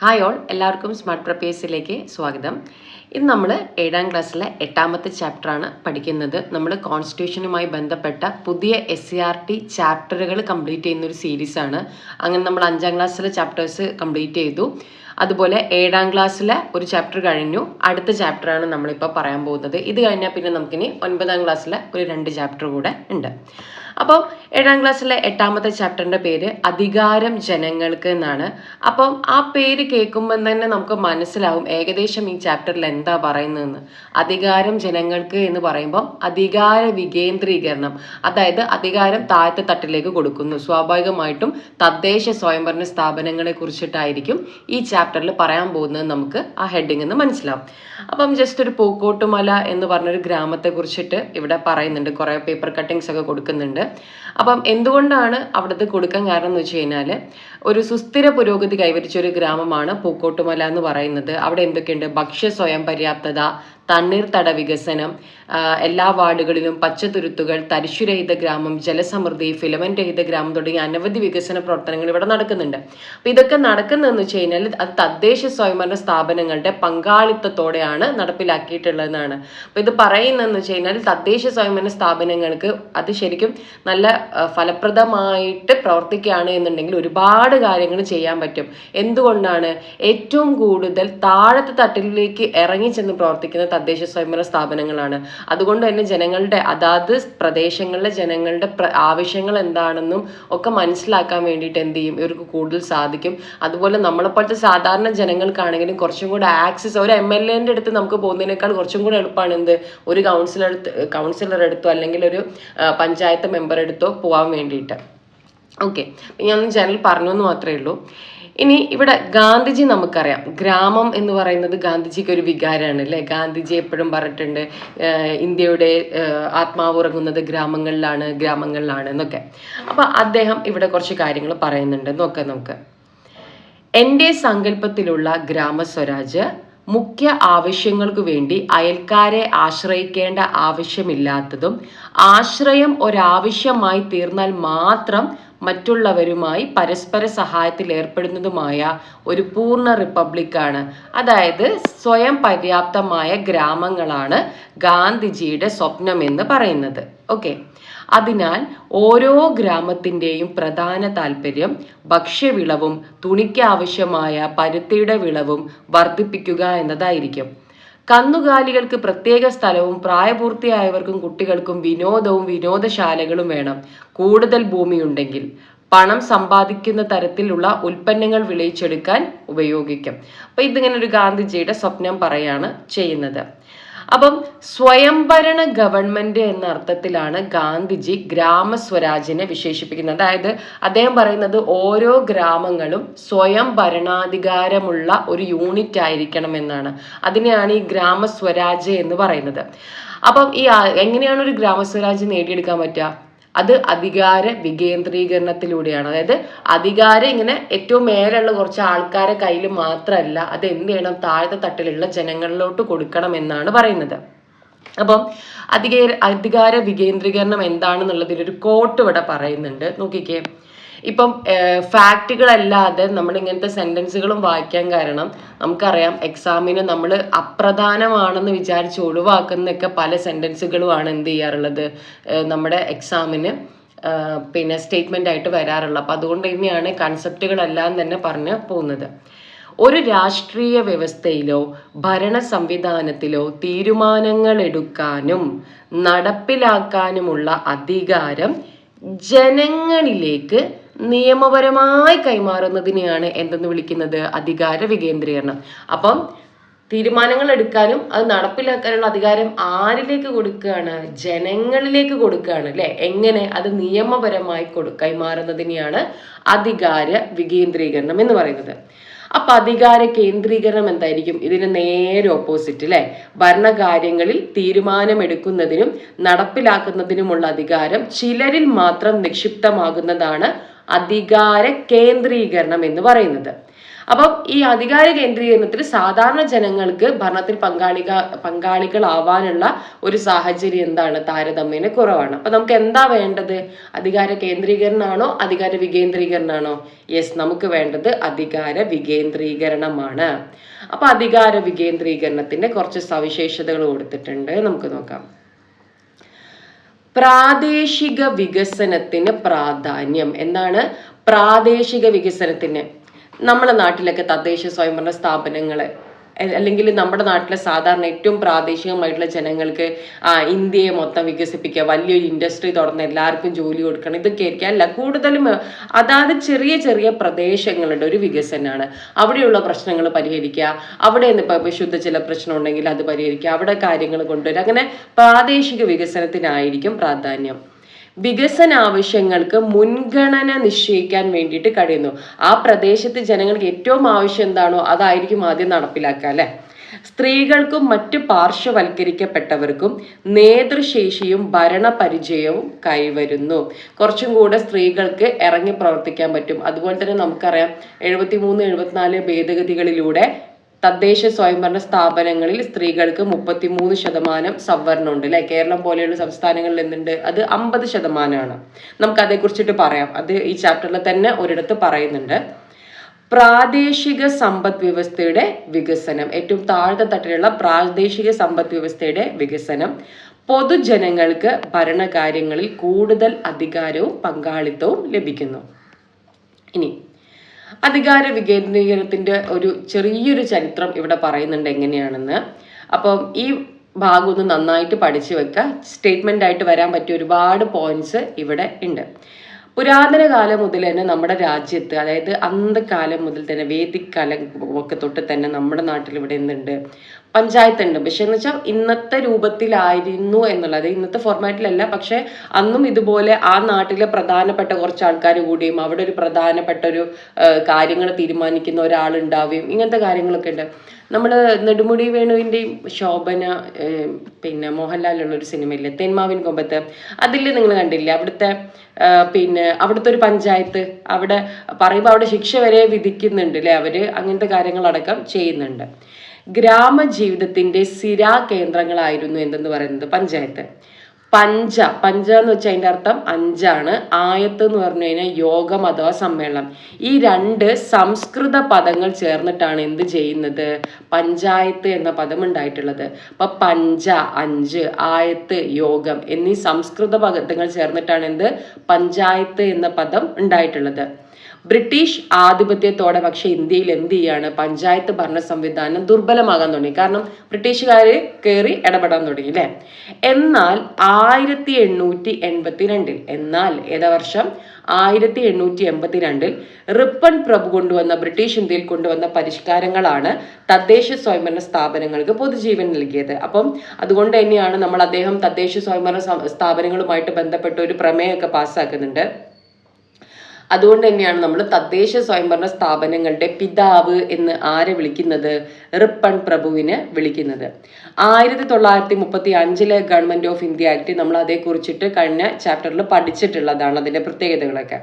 Hi all എല്ലാവർക്കും smart പ്രപ്പേഴ്സിലേക്ക് സ്വാഗതം. ഇന്ന് നമ്മൾ ഏഴാം ക്ലാസ്സിലെ എട്ടാമത്തെ ചാപ്റ്ററാണ് പഠിക്കുന്നത്. നമ്മൾ കോൺസ്റ്റിറ്റ്യൂഷനുമായി ബന്ധപ്പെട്ട പുതിയ എസ് സി ആർ ടി ചാപ്റ്ററുകൾ കംപ്ലീറ്റ് ചെയ്യുന്ന ഒരു സീരീസാണ് അങ്ങനെ നമ്മൾ അഞ്ചാം ക്ലാസ്സിലെ ചാപ്റ്റേഴ്സ് കംപ്ലീറ്റ് ചെയ്തു. അതുപോലെ ഏഴാം ക്ലാസ്സിലെ ഒരു ചാപ്റ്റർ കഴിഞ്ഞു. അടുത്ത ചാപ്റ്ററാണ് നമ്മളിപ്പോൾ പറയാൻ പോകുന്നത്. ഇത് കഴിഞ്ഞാൽ പിന്നെ നമുക്കിനി ഒൻപതാം ക്ലാസ്സിലെ ഒരു രണ്ട് ചാപ്റ്റർ കൂടെ ഉണ്ട്. അപ്പോൾ ഏഴാം ക്ലാസ്സിലെ എട്ടാമത്തെ ചാപ്റ്ററിന്റെ പേര് അധികാരം ജനങ്ങൾക്ക് എന്നാണ്. അപ്പം ആ പേര് കേൾക്കുമ്പോൾ തന്നെ നമുക്ക് മനസ്സിലാവും ഏകദേശം ഈ ചാപ്റ്ററിൽ എന്താ പറയുന്നതെന്ന്. അധികാരം ജനങ്ങൾക്ക് എന്ന് പറയുമ്പം അധികാര വികേന്ദ്രീകരണം അതായത് അധികാരം താഴത്തെ തട്ടിലേക്ക് കൊടുക്കുന്നു. സ്വാഭാവികമായിട്ടും തദ്ദേശ സ്വയംഭരണ സ്ഥാപനങ്ങളെ കുറിച്ചിട്ടായിരിക്കും ഈ ചാപ്റ്ററിൽ പറയാൻ പോകുന്നത് നമുക്ക് ആ ഹെഡിങ് എന്ന് മനസ്സിലാവും. അപ്പം ജസ്റ്റ് ഒരു പൂക്കോട്ടുമല എന്ന് പറഞ്ഞൊരു ഗ്രാമത്തെ കുറിച്ചിട്ട് ഇവിടെ പറയുന്നുണ്ട്. കുറേ പേപ്പർ കട്ടിങ്സ് ഒക്കെ കൊടുക്കുന്നുണ്ട്. അപ്പം എന്തുകൊണ്ടാണ് അവിടുത്തെ കൊടുക്കാൻ കാരണം എന്ന് വെച്ച് കഴിഞ്ഞാൽ ഒരു സുസ്ഥിര പുരോഗതി കൈവരിച്ച ഒരു ഗ്രാമമാണ് പൂക്കോട്ടുമല എന്ന് പറയുന്നത്. അവിടെ എന്തൊക്കെയുണ്ട്? ഭക്ഷ്യ സ്വയം പര്യാപ്തത തണ്ണീർത്തട വികസനം എല്ലാ വാർഡുകളിലും പച്ചതുരുത്തുകൾ തരിശുരഹിത ഗ്രാമം ജലസമൃദ്ധി ഫിലമെന്റ് രഹിത ഗ്രാമം തുടങ്ങിയ അനവധി വികസന പ്രവർത്തനങ്ങൾ ഇവിടെ നടക്കുന്നുണ്ട്. അപ്പൊ ഇതൊക്കെ നടക്കുന്നതെന്ന് വെച്ച് കഴിഞ്ഞാൽ അത് തദ്ദേശ സ്വയംഭരണ സ്ഥാപനങ്ങളുടെ പങ്കാളിത്തത്തോടെയാണ് നടപ്പിലാക്കിയിട്ടുള്ളതെന്നാണ്. അപ്പൊ ഇത് പറയുന്നതെന്ന് വെച്ച് കഴിഞ്ഞാൽ തദ്ദേശ സ്വയംഭരണ സ്ഥാപനങ്ങൾക്ക് അത് ശരിക്കും നല്ല ഫലപ്രദമായിട്ട് പ്രവർത്തിക്കുകയാണ് എന്നുണ്ടെങ്കിൽ ഒരുപാട് കാര്യങ്ങൾ ചെയ്യാൻ പറ്റും. എന്തുകൊണ്ടാണ്? ഏറ്റവും കൂടുതൽ താഴത്തെ തട്ടിലേക്ക് ഇറങ്ങി ചെന്ന് പ്രവർത്തിക്കുന്ന തദ്ദേശ സ്വയംഭരണ സ്ഥാപനങ്ങളാണ്. അതുകൊണ്ട് തന്നെ ജനങ്ങളുടെ അതാത് പ്രദേശങ്ങളിലെ ജനങ്ങളുടെ ആവശ്യങ്ങൾ എന്താണെന്നും ഒക്കെ മനസ്സിലാക്കാൻ വേണ്ടിയിട്ട് എന്ത് ചെയ്യും? ഇവർക്ക് കൂടുതൽ സാധിക്കും. അതുപോലെ നമ്മളെപ്പോലത്തെ സാധാരണ ജനങ്ങൾക്കാണെങ്കിലും കുറച്ചും കൂടെ ആക്സസ് ഒരു എം എൽ എന്റെ അടുത്ത് നമുക്ക് പോകുന്നതിനേക്കാൾ കുറച്ചും കൂടെ എളുപ്പമാണ് എന്ത്? ഒരു കൗൺസിലർ കൗൺസിലർ എടുത്തോ അല്ലെങ്കിൽ ഒരു പഞ്ചായത്ത് മെമ്പർ എടുത്തോ പോകാൻ വേണ്ടിയിട്ട്. ഓക്കെ ഞാൻ ജനറൽ പറഞ്ഞു എന്ന് മാത്രമേ ഉള്ളൂ. ഇനി ഇവിടെ ഗാന്ധിജി നമുക്കറിയാം. ഗ്രാമം എന്ന് പറയുന്നത് ഗാന്ധിജിക്ക് ഒരു വികാരമാണ് അല്ലേ? ഗാന്ധിജി എപ്പോഴും പറഞ്ഞിട്ടുണ്ട് ഇന്ത്യയുടെ ആത്മാവ് ഉറങ്ങുന്നത് ഗ്രാമങ്ങളിലാണ് ഗ്രാമങ്ങളിലാണ് എന്നൊക്കെ. അപ്പൊ അദ്ദേഹം ഇവിടെ കുറച്ച് കാര്യങ്ങൾ പറയുന്നുണ്ട്. നോക്കാം നമുക്ക്. എന്റെ സങ്കല്പത്തിലുള്ള ഗ്രാമസ്വരാജ് മുഖ്യ ആവശ്യങ്ങൾക്ക് വേണ്ടി അയൽക്കാരെ ആശ്രയിക്കേണ്ട ആവശ്യമില്ലാത്തതും ആശ്രയം ഒരാവശ്യമായി തീർന്നാൽ മാത്രം മറ്റുള്ളവരുമായി പരസ്പര സഹായത്തിൽ ഏർപ്പെടുന്നതുമായ ഒരു പൂർണ റിപ്പബ്ലിക്കാണ് അതായത് സ്വയം പര്യാപ്തമായ ഗ്രാമങ്ങളാണ് ഗാന്ധിജിയുടെ സ്വപ്നം എന്ന് പറയുന്നത്. ഓക്കെ അതിനാൽ ഓരോ ഗ്രാമത്തിന്റെയും പ്രധാന താല്പര്യം ഭക്ഷ്യവിളവും തുണിക്കാവശ്യമായ പരുത്തിയുടെ വിളവും വർദ്ധിപ്പിക്കുക എന്നതായിരിക്കും. കന്നുകാലികൾക്ക് പ്രത്യേക സ്ഥലവും പ്രായപൂർത്തിയായവർക്കും കുട്ടികൾക്കും വിനോദവും വിനോദശാലകളും വേണം. കൂടുതൽ ഭൂമിയുണ്ടെങ്കിൽ പണം സമ്പാദിക്കുന്ന തരത്തിലുള്ള ഉൽപ്പന്നങ്ങൾ വിളയിച്ചെടുക്കാൻ ഉപയോഗിക്കും. അപ്പൊ ഇതിങ്ങനെ ഒരു ഗാന്ധിജിയുടെ സ്വപ്നം പറയാണ് ചെയ്യുന്നത്. അപ്പം സ്വയംഭരണ ഗവൺമെന്റ് എന്ന അർത്ഥത്തിലാണ് ഗാന്ധിജി ഗ്രാമസ്വരാജിനെ വിശേഷിപ്പിക്കുന്നത്. അതായത് അദ്ദേഹം പറയുന്നത് ഓരോ ഗ്രാമങ്ങളും സ്വയം ഭരണാധികാരമുള്ള ഒരു യൂണിറ്റ് ആയിരിക്കണം എന്നാണ്. അതിനെയാണ് ഈ ഗ്രാമസ്വരാജ് എന്ന് പറയുന്നത്. അപ്പം ഈ എങ്ങനെയാണ് ഒരു ഗ്രാമസ്വരാജ് നേടിയെടുക്കാൻ പറ്റുക? അത് അധികാര വികേന്ദ്രീകരണത്തിലൂടെയാണ്. അതായത് അധികാരം ഇങ്ങനെ ഏറ്റവും മേലുള്ള കുറച്ച് ആൾക്കാരെ കയ്യിൽ മാത്രമല്ല അത് എന്ത് ചെയ്യണം? താഴത്തെ തട്ടിലുള്ള ജനങ്ങളിലോട്ട് കൊടുക്കണം എന്നാണ് പറയുന്നത്. അപ്പം അധികാര അധികാര വികേന്ദ്രീകരണം എന്താണെന്നുള്ളതിൽ ഒരു കോട്ട് ഇവിടെ പറയുന്നുണ്ട്. നോക്കിക്കേ. ഇപ്പം ഫാക്റ്റുകളല്ലാതെ നമ്മൾ ഇങ്ങനത്തെ സെന്റൻസുകളും വായിക്കാൻ കാരണം നമുക്കറിയാം എക്സാമിന് നമ്മൾ അപ്രധാനമാണെന്ന് വിചാരിച്ച് ഒഴിവാക്കുന്നൊക്കെ പല സെന്റൻസുകളുമാണ് എന്ത് ചെയ്യാറുള്ളത്. നമ്മുടെ എക്സാമിന് പിന്നെ സ്റ്റേറ്റ്മെന്റ് ആയിട്ട് വരാറുള്ളത്. അപ്പം അതുകൊണ്ട് തന്നെയാണ് കൺസെപ്റ്റുകളെല്ലാം തന്നെ പറഞ്ഞു പോകുന്നത്. ഒരു രാഷ്ട്രീയ വ്യവസ്ഥയിലോ ഭരണ സംവിധാനത്തിലോ തീരുമാനങ്ങൾ എടുക്കാനും നടപ്പിലാക്കാനുമുള്ള അധികാരം ജനങ്ങളിലേക്ക് നിയമപരമായി കൈമാറുന്നതിനെയാണ് എന്തെന്ന് വിളിക്കുന്നത്? അധികാര വികേന്ദ്രീകരണം. അപ്പം തീരുമാനങ്ങൾ എടുക്കാനും അത് നടപ്പിലാക്കാനുള്ള അധികാരം ആരിലേക്ക് കൊടുക്കുകയാണ്? ജനങ്ങളിലേക്ക് കൊടുക്കുകയാണ് അല്ലെ? എങ്ങനെ അത് നിയമപരമായി കൊടു കൈമാറുന്നതിനെയാണ് അധികാര വികേന്ദ്രീകരണം എന്ന് പറയുന്നത്. അപ്പൊ അധികാര കേന്ദ്രീകരണം എന്തായിരിക്കും? ഇതിന് നേരെ ഓപ്പോസിറ്റ് അല്ലെ? ഭരണകാര്യങ്ങളിൽ തീരുമാനമെടുക്കുന്നതിനും നടപ്പിലാക്കുന്നതിനുമുള്ള അധികാരം ചിലരിൽ മാത്രം നിക്ഷിപ്തമാകുന്നതാണ് അധികാര കേന്ദ്രീകരണം എന്ന് പറയുന്നത്. അപ്പം ഈ അധികാര കേന്ദ്രീകരണത്തിൽ സാധാരണ ജനങ്ങൾക്ക് ഭരണത്തിൽ പങ്കാളിക പങ്കാളികളാവാനുള്ള ഒരു സാഹചര്യം എന്താണ്? താരതമ്യേന കുറവാണ്. അപ്പൊ നമുക്ക് എന്താ വേണ്ടത്? അധികാര കേന്ദ്രീകരണമാണോ? അധികാര വികേന്ദ്രീകരണമാണോ? യെസ് നമുക്ക് വേണ്ടത് അധികാര വികേന്ദ്രീകരണമാണ്. അപ്പൊ അധികാര വികേന്ദ്രീകരണത്തിന്റെ കുറച്ച് സവിശേഷതകൾ കൊടുത്തിട്ടുണ്ട്. നമുക്ക് നോക്കാം. പ്രാദേശിക വികസനത്തിന് പ്രാധാന്യം. എന്താണ്? പ്രാദേശിക വികസനത്തിന്. നമ്മുടെ നാട്ടിലൊക്കെ തദ്ദേശ സ്വയംഭരണ സ്ഥാപനങ്ങൾ അല്ലെങ്കിൽ നമ്മുടെ നാട്ടിലെ സാധാരണ ഏറ്റവും പ്രാദേശികമായിട്ടുള്ള ജനങ്ങൾക്ക് ഇന്ത്യയെ മൊത്തം വികസിപ്പിക്കുക വലിയൊരു ഇൻഡസ്ട്രി തുറന്ന് എല്ലാവർക്കും ജോലി കൊടുക്കണം ഇതൊക്കെ ആയിരിക്കും. അല്ല കൂടുതലും അതാത് ചെറിയ ചെറിയ പ്രദേശങ്ങളുടെ ഒരു വികസനമാണ് അവിടെയുള്ള പ്രശ്നങ്ങൾ പരിഹരിക്കുക അവിടെ നിന്ന് ഇപ്പോൾ ശുദ്ധജല പ്രശ്നം ഉണ്ടെങ്കിൽ അത് പരിഹരിക്കുക അവിടെ കാര്യങ്ങൾ കൊണ്ടുവരിക അങ്ങനെ പ്രാദേശിക വികസനത്തിനായിരിക്കും പ്രാധാന്യം. വികസന ആവശ്യങ്ങൾക്ക് മുൻഗണന നിശ്ചയിക്കാൻ വേണ്ടിയിട്ട് കഴിയുന്നു. ആ പ്രദേശത്ത് ജനങ്ങൾക്ക് ഏറ്റവും ആവശ്യം എന്താണോ അതായിരിക്കും ആദ്യം നടപ്പിലാക്കുക അല്ലെ? സ്ത്രീകൾക്കും മറ്റ് പാർശ്വവൽക്കരിക്കപ്പെട്ടവർക്കും നേതൃശേഷിയും ഭരണപരിചയവും കൈവരുന്നു. കുറച്ചും കൂടെ സ്ത്രീകൾക്ക് ഇറങ്ങി പ്രവർത്തിക്കാൻ പറ്റും. അതുപോലെ തന്നെ നമുക്കറിയാം എഴുപത്തി മൂന്ന് എഴുപത്തിനാല് ഭേദഗതികളിലൂടെ തദ്ദേശ സ്വയംഭരണ സ്ഥാപനങ്ങളിൽ സ്ത്രീകൾക്ക് മുപ്പത്തിമൂന്ന് ശതമാനം സംവരണം ഉണ്ട് അല്ലെ? കേരളം പോലെയുള്ള സംസ്ഥാനങ്ങളിൽ എന്തുണ്ട്? അത് അമ്പത് ശതമാനമാണ്. നമുക്ക് അതേക്കുറിച്ചിട്ട് പറയാം. അത് ഈ ചാപ്റ്ററിൽ തന്നെ ഒരിടത്ത് പറയുന്നുണ്ട്. പ്രാദേശിക സമ്പദ് വ്യവസ്ഥയുടെ വികസനം. ഏറ്റവും താഴ്ന്ന തട്ടിലുള്ള പ്രാദേശിക സമ്പദ് വ്യവസ്ഥയുടെ വികസനം. പൊതുജനങ്ങൾക്ക് ഭരണകാര്യങ്ങളിൽ കൂടുതൽ അധികാരവും പങ്കാളിത്തവും ലഭിക്കുന്നു. ഇനി അധികാര വികേന്ദ്രീകരണത്തിന്റെ ഒരു ചെറിയൊരു ചരിത്രം ഇവിടെ പറയുന്നുണ്ട് എങ്ങനെയാണെന്ന്. അപ്പം ഈ ഭാഗം ഒന്ന് നന്നായിട്ട് പഠിച്ചു വെക്കുക സ്റ്റേറ്റ്മെന്റ് ആയിട്ട് വരാൻ പറ്റിയ ഒരുപാട് പോയിന്റ്സ് ഇവിടെ ഉണ്ട്. പുരാതന കാലം മുതൽ തന്നെ നമ്മുടെ രാജ്യത്ത് അതായത് അന്ധകാലം മുതൽ തന്നെ വേദിക് കാലം ഒക്കെ തൊട്ട് തന്നെ നമ്മുടെ നാട്ടിൽ ഇവിടെ എന്തുണ്ട്? പഞ്ചായത്ത് ഉണ്ട് പക്ഷെ എന്ന് വെച്ചാൽ ഇന്നത്തെ രൂപത്തിലായിരുന്നു എന്നുള്ളത്. ഇന്നത്തെ ഫോർമാറ്റിലല്ല പക്ഷെ അന്നും ഇതുപോലെ ആ നാട്ടിലെ പ്രധാനപ്പെട്ട കുറച്ച് ആൾക്കാർ കൂടിയും അവിടെ ഒരു പ്രധാനപ്പെട്ട ഒരു കാര്യങ്ങൾ തീരുമാനിക്കുന്ന ഒരാൾ ഉണ്ടാവുകയും ഇങ്ങനത്തെ കാര്യങ്ങളൊക്കെ ഉണ്ട്. നമ്മൾ നെടുമുടി വേണുവിന്റെയും ശോഭന പിന്നെ മോഹൻലാലുള്ള ഒരു സിനിമയില്ലേ? തെന്മാവിൻ കൊമ്പത്ത്. അതിൽ നിങ്ങൾ കണ്ടില്ലേ? അവിടുത്തെ പിന്നെ അവിടുത്തെ ഒരു പഞ്ചായത്ത് അവിടെ പറയുമ്പോൾ അവിടെ ശിക്ഷ വരെ വിധിക്കുന്നുണ്ട് അല്ലേ അവർ അങ്ങനത്തെ കാര്യങ്ങളടക്കം ചെയ്യുന്നുണ്ട്. ഗ്രാമജീവിതത്തിന്റെ സിരാ കേന്ദ്രങ്ങളായിരുന്നു എന്തെന്ന് പറയുന്നത്? പഞ്ചായത്ത്. പഞ്ച. പഞ്ച എന്ന് വെച്ചാൽ അതിന്റെ അർത്ഥം അഞ്ചാണ്. ആയത്ത് എന്ന് പറഞ്ഞു കഴിഞ്ഞാൽ യോഗം അഥവാ സമ്മേളനം. ഈ രണ്ട് സംസ്കൃത പദങ്ങൾ ചേർന്നിട്ടാണ് എന്ത് ചെയ്യുന്നത്? പഞ്ചായത്ത് എന്ന പദം ഉണ്ടായിട്ടുള്ളത്. അപ്പൊ പഞ്ച അഞ്ച് ആയത്ത് യോഗം എന്നീ സംസ്കൃത പദങ്ങൾ ചേർന്നിട്ടാണ് എന്ത്? പഞ്ചായത്ത് എന്ന പദം ഉണ്ടായിട്ടുള്ളത്. ബ്രിട്ടീഷ് ആധിപത്യത്തോടെ പക്ഷേ ഇന്ത്യയിൽ എന്ത് ചെയ്യാണ്? പഞ്ചായത്ത് ഭരണ സംവിധാനം ദുർബലമാകാൻ തുടങ്ങി. കാരണം ബ്രിട്ടീഷുകാർ കയറി ഇടപെടാൻ തുടങ്ങി അല്ലേ? എന്നാൽ ആയിരത്തി എണ്ണൂറ്റി എൺപത്തിരണ്ടിൽ എന്നാൽ ഏതാ വർഷം? ആയിരത്തി എണ്ണൂറ്റി എൺപത്തിരണ്ടിൽ റിപ്പൺ പ്രഭു കൊണ്ടുവന്ന ബ്രിട്ടീഷ് ഇന്ത്യയിൽ കൊണ്ടുവന്ന പരിഷ്കാരങ്ങളാണ് തദ്ദേശ സ്വയംഭരണ സ്ഥാപനങ്ങൾക്ക് പൊതുജീവൻ നൽകിയത്. അപ്പം അതുകൊണ്ട് തന്നെയാണ് നമ്മൾ അദ്ദേഹം തദ്ദേശ സ്വയംഭരണ സ്ഥാപനങ്ങളുമായിട്ട് ബന്ധപ്പെട്ട ഒരു പ്രമേയമൊക്കെ പാസ്സാക്കുന്നുണ്ട്. അതുകൊണ്ട് തന്നെയാണ് നമ്മൾ തദ്ദേശ സ്വയംഭരണ സ്ഥാപനങ്ങളുടെ പിതാവ് എന്ന് ആരെ വിളിക്കുന്നത്? റിപ്പൺ പ്രഭുവിനെ വിളിക്കുന്നത്. ആയിരത്തി തൊള്ളായിരത്തി മുപ്പത്തി അഞ്ചിലെ ഗവൺമെന്റ് ഓഫ് ഇന്ത്യ ആക്ട് നമ്മൾ അതേക്കുറിച്ചിട്ട് കഴിഞ്ഞ ചാപ്റ്ററിൽ പഠിച്ചിട്ടുള്ളതാണ് അതിന്റെ പ്രത്യേകതകളൊക്കെ.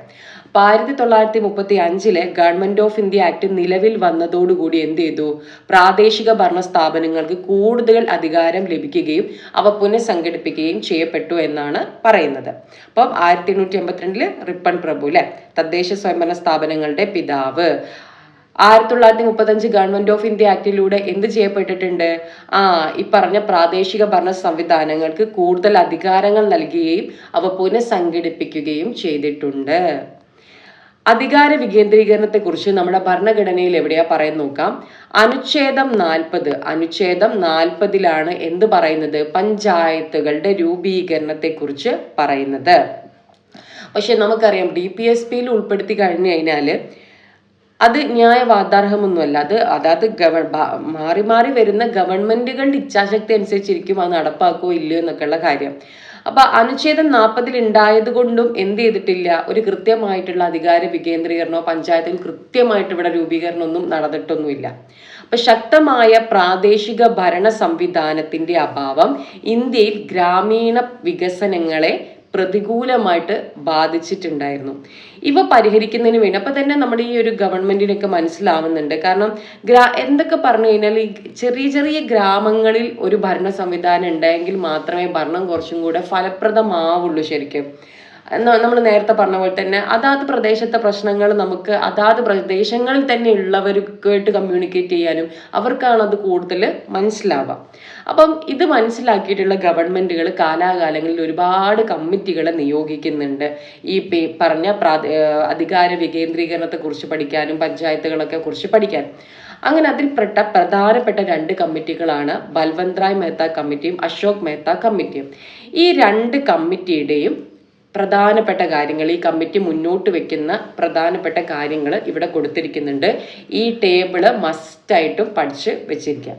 ആയിരത്തി തൊള്ളായിരത്തി മുപ്പത്തി അഞ്ചിലെ ഗവൺമെന്റ് ഓഫ് ഇന്ത്യ ആക്ട് നിലവിൽ വന്നതോടുകൂടി എന്ത് ചെയ്തു? പ്രാദേശിക ഭരണ സ്ഥാപനങ്ങൾക്ക് കൂടുതൽ അധികാരം ലഭിക്കുകയും അവ പുനഃസംഘടിപ്പിക്കുകയും ചെയ്യപ്പെട്ടു എന്നാണ് പറയുന്നത്. അപ്പം ആയിരത്തി എണ്ണൂറ്റി എൺപത്തിരണ്ടിൽ റിപ്പൺ പ്രഭു അല്ലെ തദ്ദേശ സ്വയംഭരണ സ്ഥാപനങ്ങളുടെ പിതാവ്. ആയിരത്തി തൊള്ളായിരത്തി മുപ്പത്തഞ്ച് ഗവൺമെന്റ് ഓഫ് ഇന്ത്യ ആക്ടിലൂടെ എന്ത് ചെയ്യപ്പെട്ടിട്ടുണ്ട്? ആ ഈ പറഞ്ഞ പ്രാദേശിക ഭരണ സംവിധാനങ്ങൾക്ക് കൂടുതൽ അധികാരങ്ങൾ നൽകുകയും അവ പുനഃസംഘടിപ്പിക്കുകയും ചെയ്തിട്ടുണ്ട്. അധികാര വികേന്ദ്രീകരണത്തെക്കുറിച്ച് നമ്മുടെ ഭരണഘടനയിൽ എവിടെയാ പറയാൻ നോക്കാം? അനുച്ഛേദം നാൽപ്പത്. അനുച്ഛേദം നാൽപ്പതിലാണ് എന്ത് പറയുന്നത്? പഞ്ചായത്തുകളുടെ രൂപീകരണത്തെക്കുറിച്ച് പറയുന്നത്. പക്ഷെ നമുക്കറിയാം ഡി പി എസ് പിയിൽ ഉൾപ്പെടുത്തി കഴിഞ്ഞു കഴിഞ്ഞാൽ അത് ന്യായവാദാർഹമൊന്നുമല്ല അത് അതായത് ഗവ മാറി മാറി വരുന്ന ഗവൺമെന്റുകളുടെ ഇച്ഛാശക്തി അനുസരിച്ചിരിക്കും അത് നടപ്പാക്കുമോ ഇല്ലയോ എന്നൊക്കെയുള്ള കാര്യം. അപ്പൊ അനുച്ഛേദം നാൽപ്പതിൽ ഉണ്ടായത് കൊണ്ടും എന്ത് ചെയ്തിട്ടില്ല? ഒരു കൃത്യമായിട്ടുള്ള അധികാര വികേന്ദ്രീകരണോ പഞ്ചായത്തിൽ കൃത്യമായിട്ട് ഇവിടെ രൂപീകരണം ഒന്നും നടന്നിട്ടൊന്നുമില്ല. അപ്പൊ ശക്തമായ പ്രാദേശിക ഭരണ സംവിധാനത്തിന്റെ അഭാവം ഇന്ത്യയിൽ ഗ്രാമീണ വികസനങ്ങളെ പ്രതികൂലമായിട്ട് ബാധിച്ചിട്ടുണ്ടായിരുന്നു. ഇവ പരിഹരിക്കുന്നതിന് വേണ്ടി അപ്പൊ തന്നെ നമ്മുടെ ഈ ഒരു ഗവൺമെന്റിനൊക്കെ മനസ്സിലാവുന്നുണ്ട്. കാരണം ഗ്രാ എന്തൊക്കെ പറഞ്ഞു കഴിഞ്ഞാൽ ഈ ചെറിയ ചെറിയ ഗ്രാമങ്ങളിൽ ഒരു ഭരണ സംവിധാനം ഉണ്ടായെങ്കിൽ മാത്രമേ ഭരണം കുറച്ചും കൂടെ ഫലപ്രദമാവുള്ളൂ ശരിക്കും. നമ്മൾ നേരത്തെ പറഞ്ഞ പോലെ തന്നെ അതാത് പ്രദേശത്തെ പ്രശ്നങ്ങൾ നമുക്ക് അതാത് പ്രദേശങ്ങളിൽ തന്നെ ഉള്ളവർക്കായിട്ട് കമ്മ്യൂണിക്കേറ്റ് ചെയ്യാനും അവർക്കാണ് അത് കൂടുതൽ മനസ്സിലാവുക. അപ്പം ഇത് മനസ്സിലാക്കിയിട്ടുള്ള ഗവൺമെന്റുകൾ കാലാകാലങ്ങളിൽ ഒരുപാട് കമ്മിറ്റികളെ നിയോഗിക്കുന്നുണ്ട്. ഈ പറഞ്ഞ അധികാര വികേന്ദ്രീകരണത്തെക്കുറിച്ച് പഠിക്കാനും പഞ്ചായത്തുകളൊക്കെ കുറിച്ച് പഠിക്കാനും. അങ്ങനെ അതിൽപ്പെട്ട പ്രധാനപ്പെട്ട രണ്ട് കമ്മിറ്റികളാണ് ബൽവന്ത് റായ് മെഹ്ത്ത കമ്മിറ്റിയും അശോക് മെഹ്ത്ത കമ്മിറ്റിയും. ഈ രണ്ട് കമ്മിറ്റിയുടെയും പ്രധാനപ്പെട്ട കാര്യങ്ങൾ ഈ കമ്മിറ്റി മുന്നോട്ട് വെക്കുന്ന പ്രധാനപ്പെട്ട കാര്യങ്ങൾ ഇവിടെ കൊടുത്തിരിക്കുന്നുണ്ട്. ഈ ടേബിൾ മസ്റ്റായിട്ടും പഠിച്ച് വെച്ചിരിക്കാം.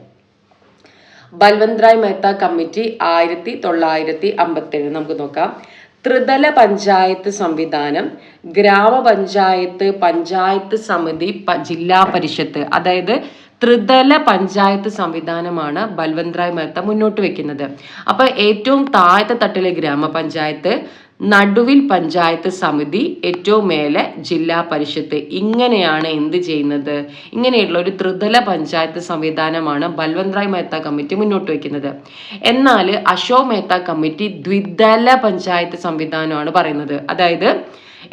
ബൽവന്ത് റായ് മെഹ്ത്ത കമ്മിറ്റി ആയിരത്തി തൊള്ളായിരത്തി അമ്പത്തേഴ് നമുക്ക് നോക്കാം. ത്രിതല പഞ്ചായത്ത് സംവിധാനം ഗ്രാമപഞ്ചായത്ത് പഞ്ചായത്ത് സമിതി ജില്ലാ പരിഷത്ത്. അതായത് ത്രിതല പഞ്ചായത്ത് സംവിധാനമാണ് ബൽവന്ത് റായ് മെഹ്ത്ത മുന്നോട്ട് വെക്കുന്നത്. അപ്പൊ ഏറ്റവും താഴത്തെ തട്ടിലെ ഗ്രാമപഞ്ചായത്ത് നടുവിൽ പഞ്ചായത്ത് സമിതി ഏറ്റവും മേലെ ജില്ലാ പരിഷത്ത് ഇങ്ങനെയാണ് എന്ത് ചെയ്യുന്നത്? ഇങ്ങനെയുള്ള ഒരു ത്രിതല പഞ്ചായത്ത് സംവിധാനമാണ് ബൽവന്ത് മേത്ത കമ്മിറ്റി മുന്നോട്ട് വയ്ക്കുന്നത്. എന്നാൽ അശോക് മേത്ത കമ്മിറ്റി ദ്വിതല പഞ്ചായത്ത് സംവിധാനമാണ് പറയുന്നത്. അതായത്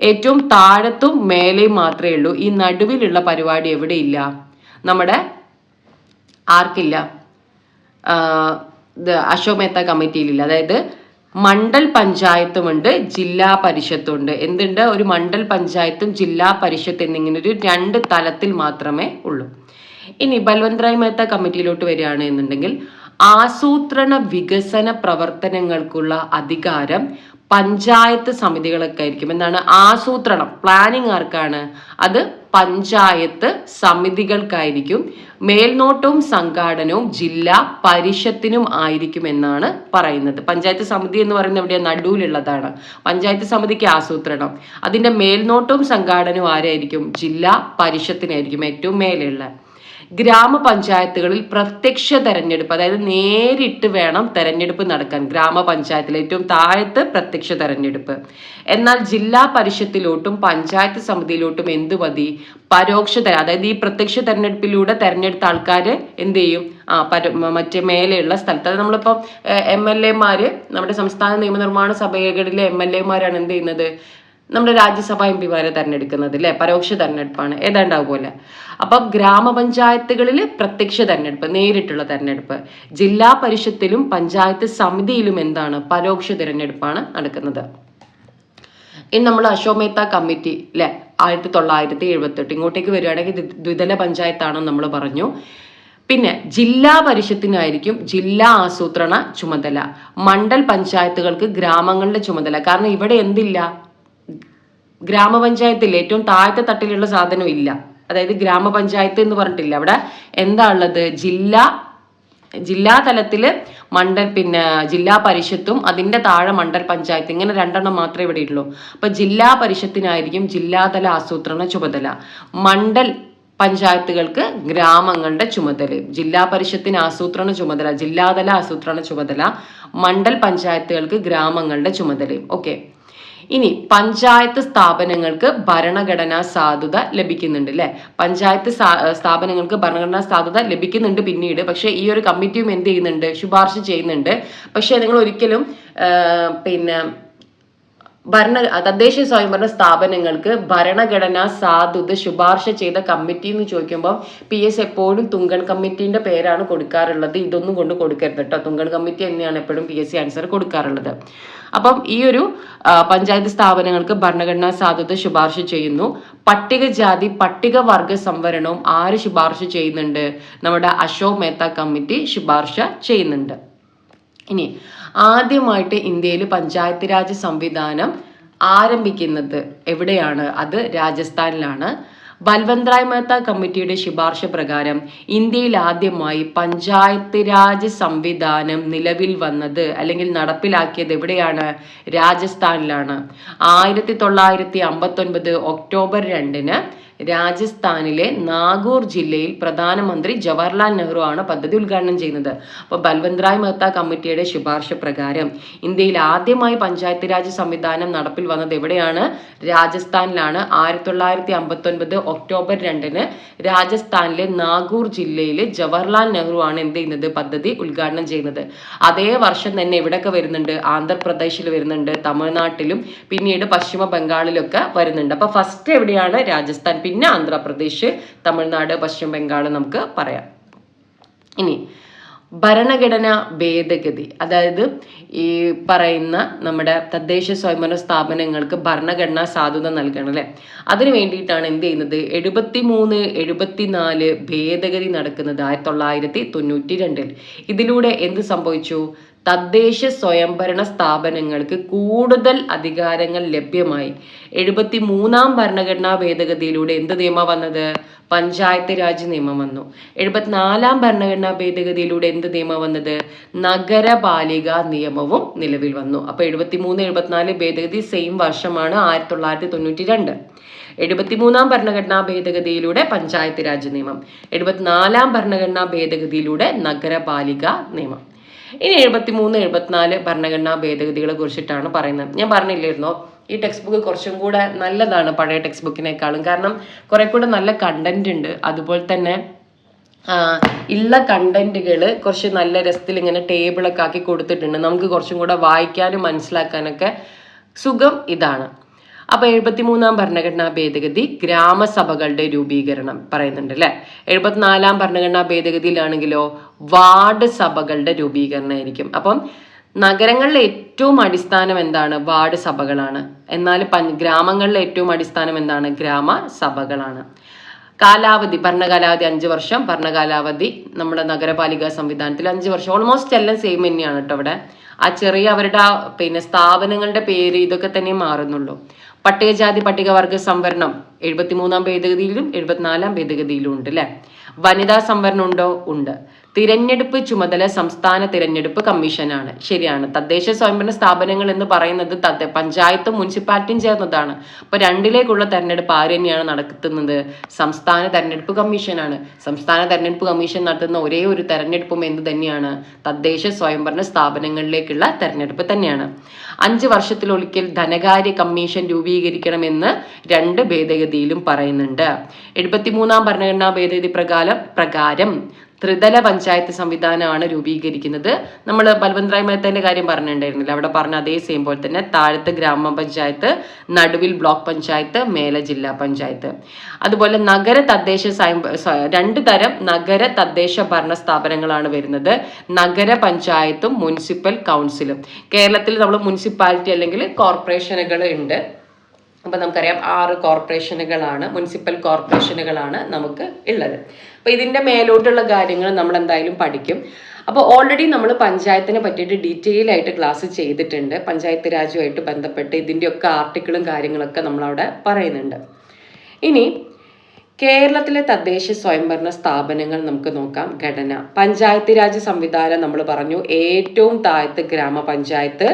ഏറ്റവും താഴത്തും മേലെയും മാത്രമേ ഉള്ളൂ. ഈ നടുവിലുള്ള പരിപാടി എവിടെയില്ല നമ്മുടെ ആർക്കില്ല. അശോക് മേത്ത കമ്മിറ്റിയിലില്ല അതായത് മണ്ഡൽ പഞ്ചായത്തുമുണ്ട് ജില്ലാ പരിഷത്തുണ്ട്. എന്തുണ്ട്? ഒരു മണ്ഡൽ പഞ്ചായത്തും ജില്ലാ പരിഷത്ത് എന്നിങ്ങനെ ഒരു രണ്ട് തലത്തിൽ മാത്രമേ ഉള്ളൂ. ഇനി ബൽവന്ത്റായ് മേത്ത കമ്മിറ്റിയിലോട്ട് വരികയാണ് എന്നുണ്ടെങ്കിൽ ആസൂത്രണ വികസന പ്രവർത്തനങ്ങൾക്കുള്ള അധികാരം പഞ്ചായത്ത് സമിതികളൊക്കെ ആയിരിക്കും. എന്താണ്? ആസൂത്രണം പ്ലാനിങ് ആർക്കാണ്? അത് പഞ്ചായത്ത് സമിതികൾക്കായിരിക്കും. മേൽനോട്ടവും സംഘാടനവും ജില്ലാ പരിഷത്തിനും ആയിരിക്കും എന്നാണ് പറയുന്നത്. പഞ്ചായത്ത് സമിതി എന്ന് പറയുന്നത് ഇവിടെ നടുവിലുള്ളതാണ്. പഞ്ചായത്ത് സമിതിക്ക് ആസൂത്രണം. അതിന്റെ മേൽനോട്ടവും സംഘാടനവും ആരായിരിക്കും? ജില്ലാ പരിഷത്തിനായിരിക്കും ഏറ്റവും മേലെയുള്ള. ഗ്രാമപഞ്ചായത്തുകളിൽ പ്രത്യക്ഷ തെരഞ്ഞെടുപ്പ് അതായത് നേരിട്ട് വേണം തെരഞ്ഞെടുപ്പ് നടക്കാൻ. ഗ്രാമപഞ്ചായത്തിൽ ഏറ്റവും താഴത്ത് പ്രത്യക്ഷ തെരഞ്ഞെടുപ്പ്. എന്നാൽ ജില്ലാ പരിഷത്തിലോട്ടും പഞ്ചായത്ത് സമിതിയിലോട്ടും എന്ത് മതി? പരോക്ഷ അതായത് ഈ പ്രത്യക്ഷ തെരഞ്ഞെടുപ്പിലൂടെ തെരഞ്ഞെടുത്ത ആൾക്കാർ എന്ത് ചെയ്യും? ആ പര മറ്റേ മേലെയുള്ള സ്ഥലത്ത്. അത് നമ്മളിപ്പം എം എൽ എമാര് നമ്മുടെ സംസ്ഥാന നിയമനിർമ്മാണ സഭകളിലെ എം എൽ എമാരാണ് എന്ത് ചെയ്യുന്നത്? നമ്മുടെ രാജ്യസഭാ എം പിമാരെ തെരഞ്ഞെടുക്കുന്നത് അല്ലെ പരോക്ഷ തെരഞ്ഞെടുപ്പാണ്. ഏതാണ്ടാവുമല്ലെ അപ്പം ഗ്രാമപഞ്ചായത്തുകളിൽ പ്രത്യക്ഷ തെരഞ്ഞെടുപ്പ് നേരിട്ടുള്ള തെരഞ്ഞെടുപ്പ്. ജില്ലാ പരിഷത്തിലും പഞ്ചായത്ത് സമിതിയിലും എന്താണ് പരോക്ഷ തിരഞ്ഞെടുപ്പാണ് നടക്കുന്നത്. ഇനി നമ്മൾ അശോമേത്ത കമ്മിറ്റി അല്ലെ ആയിരത്തി തൊള്ളായിരത്തി എഴുപത്തെട്ട് ഇങ്ങോട്ടേക്ക് വരികയാണെങ്കിൽ ദ്വിതല പഞ്ചായത്താണെന്ന് നമ്മൾ പറഞ്ഞു. പിന്നെ ജില്ലാ പരിഷത്തിനായിരിക്കും ജില്ലാ ആസൂത്രണ ചുമതല. മണ്ഡൽ പഞ്ചായത്തുകൾക്ക് ഗ്രാമങ്ങളുടെ ചുമതല. കാരണം ഇവിടെ എന്തില്ല? ഗ്രാമപഞ്ചായത്തിൽ ഏറ്റവും താഴത്തെ തട്ടിലുള്ള സാധനം ഇല്ല. അതായത് ഗ്രാമപഞ്ചായത്ത് എന്ന് പറഞ്ഞിട്ടില്ല. അവിടെ എന്താ ഉള്ളത്? ജില്ലാ ജില്ലാ തലത്തിൽ മണ്ഡൽ പിന്നെ ജില്ലാ പരിഷത്തും അതിന്റെ താഴെ മണ്ഡൽ പഞ്ചായത്ത്. ഇങ്ങനെ രണ്ടെണ്ണം മാത്രമേ ഇവിടെ ഉള്ളൂ. അപ്പൊ ജില്ലാ പരിഷത്തിനായിരിക്കും ജില്ലാതല ആസൂത്രണ ചുമതല. മണ്ഡൽ പഞ്ചായത്തുകൾക്ക് ഗ്രാമങ്ങളുടെ ചുമതല. ജില്ലാ പരിഷത്തിന് ആസൂത്രണ ചുമതല ജില്ലാതല ആസൂത്രണ ചുമതല മണ്ഡൽ പഞ്ചായത്തുകൾക്ക് ഗ്രാമങ്ങളുടെ ചുമതലയും. ഓക്കെ. ഇനി പഞ്ചായത്ത് സ്ഥാപനങ്ങൾക്ക് ഭരണഘടനാ സാധുത ലഭിക്കുന്നുണ്ട് അല്ലെ പഞ്ചായത്ത് സ്ഥാപനങ്ങൾക്ക് ഭരണഘടനാ സാധുത ലഭിക്കുന്നുണ്ട് പിന്നീട്. പക്ഷെ ഈ ഒരു കമ്മിറ്റിയും എന്ത് ചെയ്യുന്നുണ്ട്? ശുപാർശ ചെയ്യുന്നുണ്ട്. പക്ഷെ നിങ്ങൾ ഒരിക്കലും പിന്നെ ഭരണ തദ്ദേശ സ്വയംഭരണ സ്ഥാപനങ്ങൾക്ക് ഭരണഘടനാ സാധുത ശുപാർശ ചെയ്ത കമ്മിറ്റി എന്ന് ചോദിക്കുമ്പോൾ പി എസ് എപ്പോഴും തുങ്കൺ കമ്മിറ്റിന്റെ പേരാണ് കൊടുക്കാറുള്ളത്. ഇതൊന്നും കൊണ്ട് കൊടുക്കരുത് കേട്ടോ. തുങ്കൺ കമ്മിറ്റി തന്നെയാണ് എപ്പോഴും പി എസ് സി ആൻസർ കൊടുക്കാറുള്ളത്. അപ്പം ഈ ഒരു പഞ്ചായത്ത് സ്ഥാപനങ്ങൾക്ക് ഭരണഘടനാ സാധുത ശുപാർശ ചെയ്യുന്നു. പട്ടികജാതി പട്ടികവർഗ സംവരണവും ആര് ശുപാർശ ചെയ്യുന്നുണ്ട്? നമ്മുടെ അശോക് മേത്ത കമ്മിറ്റി ശുപാർശ ചെയ്യുന്നുണ്ട്. ഇനി ആദ്യമായിട്ട് ഇന്ത്യയിൽ പഞ്ചായത്ത് രാജ് സംവിധാനം ആരംഭിക്കുന്നത് എവിടെയാണ്? അത് രാജസ്ഥാനിലാണ്. ബൽവന്ത് മേത്ത കമ്മിറ്റിയുടെ ശുപാർശ പ്രകാരം ഇന്ത്യയിൽ ആദ്യമായി പഞ്ചായത്ത് രാജ് സംവിധാനം നിലവിൽ വന്നത് അല്ലെങ്കിൽ നടപ്പിലാക്കിയത് എവിടെയാണ്? രാജസ്ഥാനിലാണ്. ആയിരത്തി തൊള്ളായിരത്തി അമ്പത്തൊൻപത് ഒക്ടോബർ രണ്ടിന് രാജസ്ഥാനിലെ നാഗൂർ ജില്ലയിൽ പ്രധാനമന്ത്രി ജവഹർലാൽ നെഹ്റു ആണ് പദ്ധതി ഉദ്ഘാടനം ചെയ്യുന്നത്. അപ്പോൾ ബൽവന്ത് റായ് മെഹ്ത്ത കമ്മിറ്റിയുടെ ശുപാർശ പ്രകാരം ഇന്ത്യയിൽ ആദ്യമായി പഞ്ചായത്ത് രാജ് സംവിധാനം നടപ്പിൽ വന്നത് എവിടെയാണ്? രാജസ്ഥാനിലാണ്. ആയിരത്തി തൊള്ളായിരത്തി അമ്പത്തി ഒൻപത് ഒക്ടോബർ രണ്ടിന് രാജസ്ഥാനിലെ നാഗൂർ ജില്ലയിൽ ജവഹർലാൽ നെഹ്റു ആണ് എന്ത് ചെയ്യുന്നത്? പദ്ധതി ഉദ്ഘാടനം ചെയ്യുന്നത്. അതേ വർഷം തന്നെ ഇവിടെയൊക്കെ വരുന്നുണ്ട്? ആന്ധ്രാപ്രദേശിൽ വരുന്നുണ്ട് തമിഴ്നാട്ടിലും പിന്നീട് പശ്ചിമ ബംഗാളിലൊക്കെ വരുന്നുണ്ട്. അപ്പോൾ ഫസ്റ്റ് എവിടെയാണ് രാജസ്ഥാൻ പിന്നെ ആന്ധ്രാപ്രദേശ് തമിഴ്നാട് പശ്ചിമ ബംഗാൾ നമുക്ക് പറയാം. ഇനി ഭരണഘടന ഭേദഗതി. അതായത് ഈ പറയുന്ന നമ്മുടെ തദ്ദേശ സ്വയംഭരണ സ്ഥാപനങ്ങൾക്ക് ഭരണഘടനാ സാധുത നൽകണം അല്ലെ? അതിനു വേണ്ടിയിട്ടാണ് എന്ത് ചെയ്യുന്നത്? എഴുപത്തി മൂന്ന് എഴുപത്തിനാല് ഭേദഗതി നടക്കുന്നത് ആയിരത്തി തൊള്ളായിരത്തി തൊണ്ണൂറ്റി രണ്ടിൽ. ഇതിലൂടെ എന്ത് സംഭവിച്ചു? തദ്ദേശ സ്വയംഭരണ സ്ഥാപനങ്ങൾക്ക് കൂടുതൽ അധികാരങ്ങൾ ലഭ്യമായി. എഴുപത്തി മൂന്നാം ഭരണഘടനാ ഭേദഗതിയിലൂടെ എന്ത് നിയമം വന്നത്? പഞ്ചായത്ത് രാജ് നിയമം വന്നു. എഴുപത്തിനാലാം ഭരണഘടനാ ഭേദഗതിയിലൂടെ എന്ത് നിയമം വന്നത്? നഗരപാലിക നിയമവും നിലവിൽ വന്നു. അപ്പൊ എഴുപത്തി മൂന്ന് എഴുപത്തിനാല് ഭേദഗതി സെയിം വർഷമാണ് ആയിരത്തി തൊള്ളായിരത്തി തൊണ്ണൂറ്റി രണ്ട് എഴുപത്തിമൂന്നാം ഭരണഘടനാ ഭേദഗതിയിലൂടെ പഞ്ചായത്ത് രാജ് നിയമം. എഴുപത്തിനാലാം ഭരണഘടനാ ഭേദഗതിയിലൂടെ നഗരപാലിക നിയമം. ഇനി എഴുപത്തി മൂന്ന് എഴുപത്തിനാല് ഭരണഘടനാ ഭേദഗതികളെ കുറിച്ചിട്ടാണ് പറയുന്നത്. ഞാൻ പറഞ്ഞില്ലായിരുന്നോ? ഈ ടെക്സ്റ്റ് ബുക്ക് കുറച്ചും കൂടെ നല്ലതാണ് പഴയ ടെക്സ്റ്റ് ബുക്കിനേക്കാളും കാരണം കുറെ കൂടെ നല്ല കണ്ടന്റ് ഉണ്ട്. അതുപോലെ തന്നെ ഉള്ള കണ്ടന്റുകൾ കുറച്ച് നല്ല രസത്തിൽ ഇങ്ങനെ ടേബിളൊക്കെ ആക്കി കൊടുത്തിട്ടുണ്ട്. നമുക്ക് കുറച്ചും കൂടെ വായിക്കാനും മനസ്സിലാക്കാനൊക്കെ സുഖം ഇതാണ്. അപ്പൊ എഴുപത്തിമൂന്നാം ഭരണഘടനാ ഭേദഗതി ഗ്രാമസഭകളുടെ രൂപീകരണം പറയുന്നുണ്ട് അല്ലെ? എഴുപത്തിനാലാം ഭരണഘടനാ ഭേദഗതിയിലാണെങ്കിലോ വാർഡ് സഭകളുടെ രൂപീകരണം ആയിരിക്കും അപ്പം നഗരങ്ങളിലെ ഏറ്റവും അടിസ്ഥാനം എന്താണ്? വാർഡ് സഭകളാണ്. എന്നാൽ ഗ്രാമങ്ങളിലെ ഏറ്റവും അടിസ്ഥാനം എന്താണ്? ഗ്രാമസഭകളാണ് കാലാവധി ഭരണകാലാവധി അഞ്ച് വർഷം ഭരണകാലാവധി നമ്മുടെ നഗരപാലിക സംവിധാനത്തിൽ അഞ്ച് വർഷം. ഓൾമോസ്റ്റ് എല്ലാം സെയിം തന്നെയാണ് കേട്ടോ അവിടെ. ആ ചെറിയ അവരുടെ പിന്നെ സ്ഥാപനങ്ങളുടെ പേര് ഇതൊക്കെ തന്നെ മാറുന്നുള്ളൂ. പട്ടികജാതി പട്ടികവർഗ സംവരണം എഴുപത്തിമൂന്നാം ഭേദഗതിയിലും എഴുപത്തിനാലാം ഭേദഗതിയിലും ഉണ്ട് അല്ലെ വനിതാ സംവരണം ഉണ്ടോ? ഉണ്ട്. തിരഞ്ഞെടുപ്പ് ചുമതല സംസ്ഥാന തിരഞ്ഞെടുപ്പ് കമ്മീഷനാണ്. ശരിയാണ്. തദ്ദേശ സ്വയംഭരണ സ്ഥാപനങ്ങൾ എന്ന് പറയുന്നത് തദ്ദ പഞ്ചായത്തും മുനിസിപ്പാലിറ്റിയും ചേർന്നതാണ്. അപ്പൊ രണ്ടിലേക്കുള്ള തെരഞ്ഞെടുപ്പ് ആര് തന്നെയാണ് നടത്തുന്നത്? സംസ്ഥാന തെരഞ്ഞെടുപ്പ് കമ്മീഷനാണ്. സംസ്ഥാന തെരഞ്ഞെടുപ്പ് കമ്മീഷൻ നടത്തുന്ന ഒരേ ഒരു തെരഞ്ഞെടുപ്പും എന്ത് തന്നെയാണ്? തദ്ദേശ സ്വയംഭരണ സ്ഥാപനങ്ങളിലേക്കുള്ള തെരഞ്ഞെടുപ്പ് തന്നെയാണ്. അഞ്ച് വർഷത്തിലൊരിക്കൽ ധനകാര്യ കമ്മീഷൻ രൂപീകരിക്കണമെന്ന് രണ്ട് ഭേദഗതിയിലും പറയുന്നുണ്ട്. എഴുപത്തിമൂന്നാം ഭരണഘടനാ ഭേദഗതി പ്രകാരം പ്രകാരം ത്രിതല പഞ്ചായത്ത് സംവിധാനമാണ് രൂപീകരിക്കുന്നത്. നമ്മൾ ബൽവന്ത് റായ് കാര്യം പറഞ്ഞിട്ടുണ്ടായിരുന്നില്ല? അവിടെ പറഞ്ഞ അതേ സെയിം പോലെ തന്നെ താഴത്ത് ഗ്രാമപഞ്ചായത്ത് നടുവിൽ ബ്ലോക്ക് പഞ്ചായത്ത് മേലെ ജില്ലാ പഞ്ചായത്ത്. അതുപോലെ നഗര തദ്ദേശ രണ്ട് തരം നഗര തദ്ദേശ ഭരണ സ്ഥാപനങ്ങളാണ് വരുന്നത്. നഗര പഞ്ചായത്തും മുനിസിപ്പൽ കൗൺസിലും. കേരളത്തിൽ നമ്മൾ മുനിസിപ്പാലിറ്റി അല്ലെങ്കിൽ കോർപ്പറേഷനുകൾ ഉണ്ട്. അപ്പൊ നമുക്കറിയാം ആറ് കോർപ്പറേഷനുകളാണ് മുനിസിപ്പൽ കോർപ്പറേഷനുകളാണ് നമുക്ക് ഉള്ളത്. അപ്പോൾ ഇതിന്റെ മേലോട്ടുള്ള കാര്യങ്ങൾ നമ്മൾ എന്തായാലും പഠിക്കും. അപ്പോൾ ഓൾറെഡി നമ്മൾ പഞ്ചായത്തിനെ പറ്റിയിട്ട് ഡീറ്റെയിൽ ആയിട്ട് ക്ലാസ് ചെയ്തിട്ടുണ്ട്. പഞ്ചായത്ത് രാജുമായിട്ട് ബന്ധപ്പെട്ട് ഇതിന്റെയൊക്കെ ആർട്ടിക്കിളും കാര്യങ്ങളൊക്കെ നമ്മളവിടെ പറയുന്നുണ്ട്. ഇനി കേരളത്തിലെ തദ്ദേശ സ്വയംഭരണ സ്ഥാപനങ്ങൾ നമുക്ക് നോക്കാം. ഘടന. പഞ്ചായത്ത് രാജ് സംവിധാനം നമ്മൾ പറഞ്ഞു. ഏറ്റവും താഴത്ത് ഗ്രാമപഞ്ചായത്ത്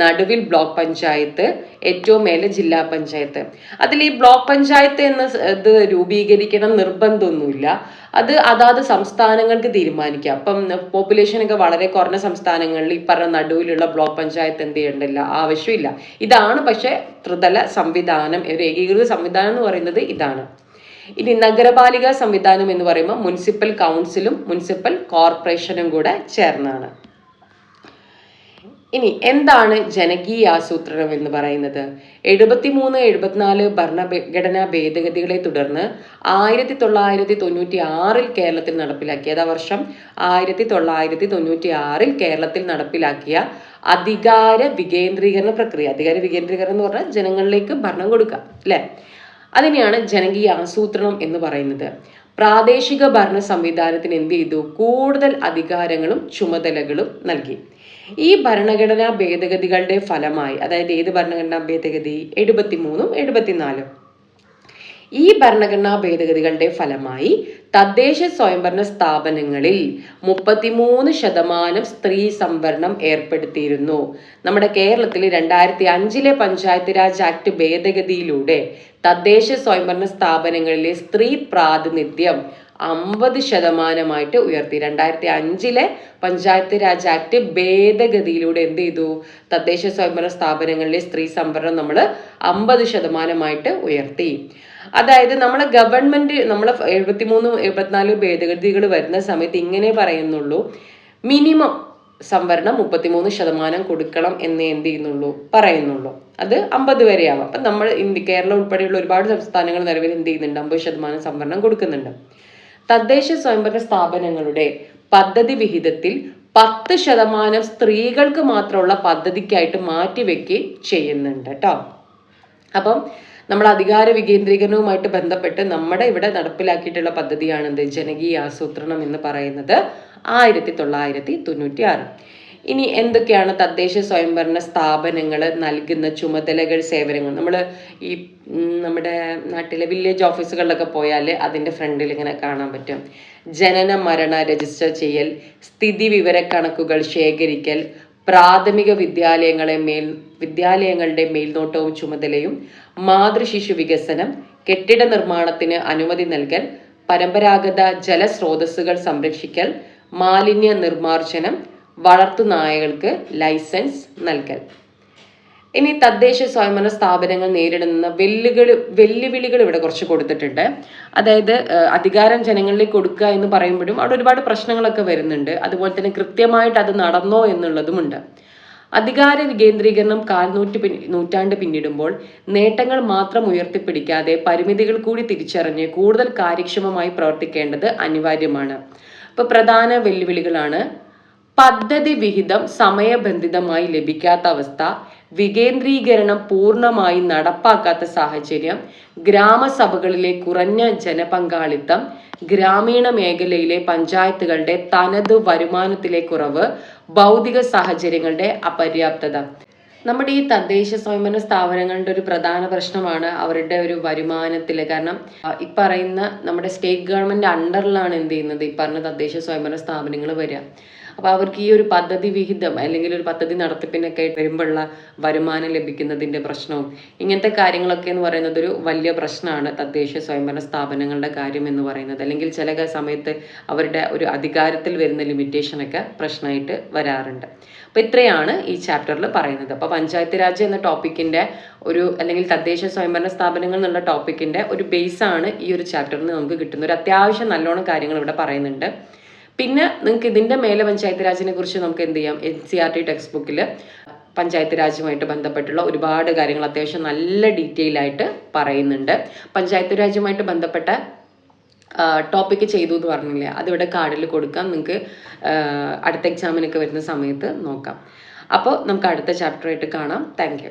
നടുവിൽ ബ്ലോക്ക് പഞ്ചായത്ത് ഏറ്റവും മേലെ ജില്ലാ പഞ്ചായത്ത്. അതിൽ ഈ ബ്ലോക്ക് പഞ്ചായത്ത് എന്ന ഇത് രൂപീകരിക്കണം നിർബന്ധമൊന്നുമില്ല. അത് അതാത് സംസ്ഥാനങ്ങൾക്ക് തീരുമാനിക്കാം. അപ്പം പോപ്പുലേഷൻ ഒക്കെ വളരെ കുറഞ്ഞ സംസ്ഥാനങ്ങളിൽ ഈ പറഞ്ഞ നടുവിലുള്ള ബ്ലോക്ക് പഞ്ചായത്ത് എന്ത് ചെയ്യണ്ടല്ല ആവശ്യമില്ല. ഇതാണ് പക്ഷേ ത്രിതല സംവിധാനം. ഒരു ഏകീകൃത സംവിധാനം എന്ന് പറയുന്നത് ഇതാണ്. ഇനി നഗരപാലിക സംവിധാനം എന്ന് പറയുമ്പോൾ മുനിസിപ്പൽ കൗൺസിലും മുനിസിപ്പൽ കോർപ്പറേഷനും കൂടെ ചേർന്നാണ്. ഇനി എന്താണ് ജനകീയ ആസൂത്രണം എന്ന് പറയുന്നത്? എഴുപത്തിമൂന്ന് എഴുപത്തിനാല് ഭരണഘടനാ ഭേദഗതികളെ തുടർന്ന് ആയിരത്തി തൊള്ളായിരത്തി തൊണ്ണൂറ്റി ആറിൽ കേരളത്തിൽ നടപ്പിലാക്കിയ അതാ വർഷം ആയിരത്തി തൊള്ളായിരത്തി തൊണ്ണൂറ്റി ആറിൽ കേരളത്തിൽ നടപ്പിലാക്കിയ അധികാര വികേന്ദ്രീകരണ പ്രക്രിയ. അധികാര വികേന്ദ്രീകരണം എന്ന് പറഞ്ഞാൽ ജനങ്ങളിലേക്ക് ഭരണം കൊടുക്കുക അല്ലേ? അതിനെയാണ് ജനകീയ ആസൂത്രണം എന്ന് പറയുന്നത്. പ്രാദേശിക ഭരണ സംവിധാനത്തിന് എന്ത് ചെയ്തു? കൂടുതൽ അധികാരങ്ങളും ചുമതലകളും നൽകി. ഈ ഭരണഘടനാ ഭേദഗതികളുടെ ഫലമായി അതായത് ഏത് ഭരണഘടനാ ഭേദഗതി? എഴുപത്തിമൂന്നും എഴുപത്തിനാലും. ഈ ഭരണഘടനാ ഭേദഗതികളുടെ ഫലമായി തദ്ദേശ സ്വയംഭരണ സ്ഥാപനങ്ങളിൽ മുപ്പത്തിമൂന്ന് ശതമാനം സ്ത്രീ സംവരണം ഏർപ്പെടുത്തിയിരുന്നു. നമ്മുടെ കേരളത്തിൽ രണ്ടായിരത്തി അഞ്ചിലെ പഞ്ചായത്ത് രാജ് ആക്ട് ഭേദഗതിയിലൂടെ തദ്ദേശ സ്വയംഭരണ സ്ഥാപനങ്ങളിലെ സ്ത്രീ പ്രാതിനിധ്യം അമ്പത് ശതമാനമായിട്ട് ഉയർത്തി. രണ്ടായിരത്തി അഞ്ചിലെ പഞ്ചായത്ത് രാജ് ആക്ട് ഭേദഗതിയിലൂടെ എന്ത് ചെയ്തു? തദ്ദേശ സ്വയംഭരണ സ്ഥാപനങ്ങളിലെ സ്ത്രീ സംവരണം നമ്മൾ അമ്പത് ശതമാനമായിട്ട് ഉയർത്തി. അതായത് നമ്മളെ ഗവൺമെന്റ് നമ്മളെ എഴുപത്തിമൂന്ന് എഴുപത്തിനാല് ഭേദഗതികൾ വരുന്ന സമയത്ത് ഇങ്ങനെ പറയുന്നുള്ളൂ. മിനിമം സംവരണം മുപ്പത്തിമൂന്ന് ശതമാനം കൊടുക്കണം എന്ന് എന്ത് ചെയ്യുന്നുള്ളൂ പറയുന്നുള്ളൂ. അത് അമ്പത് വരെയാവാം. അപ്പം നമ്മൾ ഇന്ത്യ കേരളം ഉൾപ്പെടെയുള്ള ഒരുപാട് സംസ്ഥാനങ്ങൾ നിലവിൽ എന്ത് ചെയ്യുന്നുണ്ട്? അമ്പത് ശതമാനം സംവരണം കൊടുക്കുന്നുണ്ട്. തദ്ദേശ സ്വയംഭരണ സ്ഥാപനങ്ങളുടെ പദ്ധതി വിഹിതത്തിൽ പത്ത് ശതമാനം സ്ത്രീകൾക്ക് മാത്രമുള്ള പദ്ധതിക്കായിട്ട് മാറ്റിവെക്കുകയും ചെയ്യുന്നുണ്ട് കേട്ടോ അപ്പം നമ്മൾ അധികാര വികേന്ദ്രീകരണവുമായിട്ട് ബന്ധപ്പെട്ട് നമ്മുടെ ഇവിടെ നടപ്പിലാക്കിയിട്ടുള്ള പദ്ധതിയാണ് എന്ത്? ജനകീയ ആസൂത്രണം എന്ന് പറയുന്നത് ആയിരത്തി തൊള്ളായിരത്തി തൊണ്ണൂറ്റി ആറ് ഇനി എന്തൊക്കെയാണ് തദ്ദേശ സ്വയംഭരണ സ്ഥാപനങ്ങൾ നൽകുന്ന ചുമതലകൾ സേവനങ്ങൾ? നമ്മൾ ഈ നമ്മുടെ നാട്ടിലെ വില്ലേജ് ഓഫീസുകളിലൊക്കെ പോയാൽ അതിന്റെ ഫ്രണ്ടിൽ ഇങ്ങനെ കാണാൻ പറ്റും. ജനന മരണ രജിസ്റ്റർ ചെയ്യൽ സ്ഥിതി വിവര കണക്കുകൾ ശേഖരിക്കൽ പ്രാഥമിക വിദ്യാലയങ്ങളെ മേൽ വിദ്യാലയങ്ങളുടെ മേൽനോട്ടവും ചുമതലയും മാതൃശിശു വികസനം കെട്ടിട നിർമ്മാണത്തിന് അനുമതി നൽകൽ പരമ്പരാഗത ജലസ്രോതസ്സുകൾ സംരക്ഷിക്കൽ മാലിന്യ നിർമ്മാർജനം വളർത്തുനായകൾക്ക് ലൈസൻസ് നൽകൽ. ഇനി തദ്ദേശ സ്വയംഭരണ സ്ഥാപനങ്ങൾ നേരിടുന്ന വെല്ലുവിളി വെല്ലുവിളികൾ ഇവിടെ കുറച്ച് കൊടുത്തിട്ടുണ്ട്. അതായത് അധികാരം ജനങ്ങളിലേക്ക് കൊടുക്കുക എന്ന് പറയുമ്പോഴും അവിടെ ഒരുപാട് പ്രശ്നങ്ങളൊക്കെ വരുന്നുണ്ട്. അതുപോലെ തന്നെ കൃത്യമായിട്ട് അത് നടന്നോ എന്നുള്ളതുമുണ്ട്. അധികാര വികേന്ദ്രീകരണം കാൽനൂറ്റി നൂറ്റാണ്ട് പിന്നിടുമ്പോൾ നേട്ടങ്ങൾ മാത്രം ഉയർത്തിപ്പിടിക്കാതെ പരിമിതികൾ കൂടി തിരിച്ചറിഞ്ഞ് കൂടുതൽ കാര്യക്ഷമമായി പ്രവർത്തിക്കേണ്ടത് അനിവാര്യമാണ്. അപ്പോൾ പ്രധാന വെല്ലുവിളികളാണ്. പദ്ധതി വിഹിതം സമയബന്ധിതമായി ലഭിക്കാത്ത അവസ്ഥ വികേന്ദ്രീകരണം പൂർണമായി നടപ്പാക്കാത്ത സാഹചര്യം ഗ്രാമസഭകളിലെ കുറഞ്ഞ ജനപങ്കാളിത്തം ഗ്രാമീണ മേഖലയിലെ പഞ്ചായത്തുകളുടെ തനത് വരുമാനത്തിലെ കുറവ് ഭൗതിക സാഹചര്യങ്ങളുടെ അപര്യാപ്തത. നമ്മുടെ ഈ തദ്ദേശ സ്വയംഭരണ സ്ഥാപനങ്ങളുടെ ഒരു പ്രധാന പ്രശ്നമാണ് അവരുടെ ഒരു വരുമാനത്തിൽ. കാരണം ഈ പറയുന്ന നമ്മുടെ സ്റ്റേറ്റ് ഗവൺമെന്റ് അണ്ടറിലാണ് എന്ത് ചെയ്യുന്നത്? ഈ പറഞ്ഞ തദ്ദേശ സ്വയംഭരണ സ്ഥാപനങ്ങൾ വരിക. അപ്പോൾ അവർക്ക് ഈ ഒരു പദ്ധതി വിഹിതം അല്ലെങ്കിൽ ഒരു പദ്ധതി നടത്തിപ്പിനൊക്കെ വരുമ്പോഴുള്ള വരുമാനം ലഭിക്കുന്നതിന്റെ പ്രശ്നവും ഇങ്ങനത്തെ കാര്യങ്ങളൊക്കെ എന്ന് പറയുന്നത് ഒരു വലിയ പ്രശ്നമാണ് തദ്ദേശ സ്വയംഭരണ സ്ഥാപനങ്ങളുടെ കാര്യം എന്ന് പറയുന്നത്. അല്ലെങ്കിൽ ചില സമയത്ത് അവരുടെ ഒരു അധികാരത്തിൽ വരുന്ന ലിമിറ്റേഷനൊക്കെ പ്രശ്നമായിട്ട് വരാറുണ്ട്. അപ്പോൾ ഇത്രയാണ് ഈ ചാപ്റ്ററിൽ പറയുന്നത്. അപ്പോൾ പഞ്ചായത്ത് രാജ് എന്ന ടോപ്പിക്കിന്റെ ഒരു അല്ലെങ്കിൽ തദ്ദേശ സ്വയംഭരണ സ്ഥാപനങ്ങൾ എന്നുള്ള ടോപ്പിക്കിന്റെ ഒരു ബേസാണ് ഈ ഒരു ചാപ്റ്ററിൽ നമുക്ക് കിട്ടുന്നത് ഒരു അത്യാവശ്യം നല്ലോണം കാര്യങ്ങൾ ഇവിടെ പറയുന്നുണ്ട്. പിന്നെ നിങ്ങൾക്ക് ഇതിന്റെ മേലെ പഞ്ചായത്ത് രാജിനെ കുറിച്ച് നമുക്ക് എന്ത് ചെയ്യാം? N C R T text ബുക്കിൽ പഞ്ചായത്ത് രാജുമായിട്ട് ബന്ധപ്പെട്ടുള്ള ഒരുപാട് കാര്യങ്ങൾ അത്യാവശ്യം നല്ല ഡീറ്റെയിൽ ആയിട്ട് പറയുന്നുണ്ട്. പഞ്ചായത്ത് രാജുമായിട്ട് ബന്ധപ്പെട്ട ടോപ്പിക്ക് ചെയ്തു എന്ന് പറഞ്ഞില്ലേ? അതിവിടെ കാർഡിൽ കൊടുക്കാം. നിങ്ങൾക്ക് അടുത്ത എക്സാമിനൊക്കെ വരുന്ന സമയത്ത് നോക്കാം. അപ്പോൾ നമുക്ക് അടുത്ത ചാപ്റ്ററായിട്ട് കാണാം. താങ്ക്